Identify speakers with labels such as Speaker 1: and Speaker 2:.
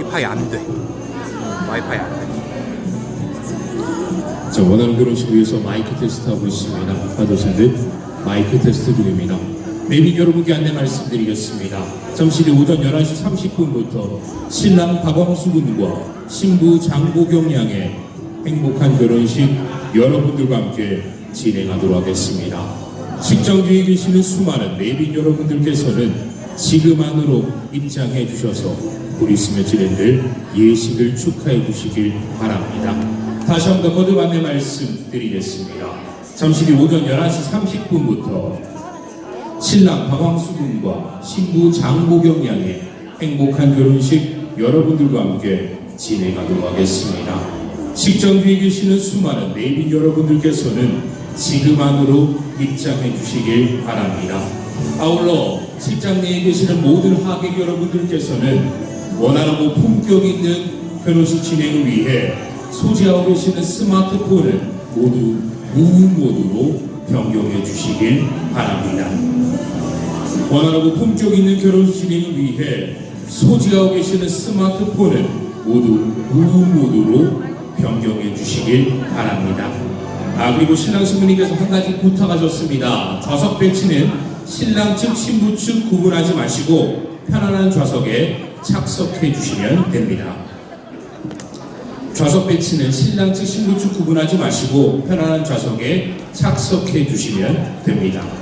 Speaker 1: 와이파이 안 돼. 와이파이 안 돼.
Speaker 2: 자, 원하는 결혼식 위해서 마이크 테스트 하고 있습니다. 받으신들 마이크 테스트 중입니다. 내빈 여러분께 안내 말씀드리겠습니다. 뒤 오전 11시 30분부터 신랑 박광수 군과 신부 장보경 양의 행복한 결혼식 여러분들과 함께 진행하도록 하겠습니다. 식정주에 계시는 수많은 내빈 여러분들께서는 지금 안으로 입장해 주셔서 우리 스며 진행될 예식을 축하해 주시길 바랍니다. 다시 한번더 거듭 안내 말씀드리겠습니다. 잠시 뒤 오전 11시 30분부터 신랑 박광수 군과 신부 장보경 양의 행복한 결혼식 여러분들과 함께 진행하도록 하겠습니다. 식정주에 계시는 수많은 내빈 여러분들께서는 지금 안으로 입장해 주시길 바랍니다. 아울러 식장 내에 계시는 모든 하객 여러분들께서는 원활하고 품격 있는 결혼식 진행을 위해 소지하고 계시는 스마트폰을 모두 무음 모드로 변경해 주시길 바랍니다. 원활하고 품격 있는 결혼식 진행을 위해 소지하고 계시는 스마트폰을 모두 무음 모드로 변경해 주시길 바랍니다. 아 그리고 신랑 신부님께서 한 가지 부탁하셨습니다. 좌석 배치는 신랑 측 신부 측 구분하지 마시고 편안한 좌석에 착석해 주시면 됩니다. 좌석 배치는 신랑 측 신부 측 구분하지 마시고 편안한 좌석에 착석해 주시면 됩니다.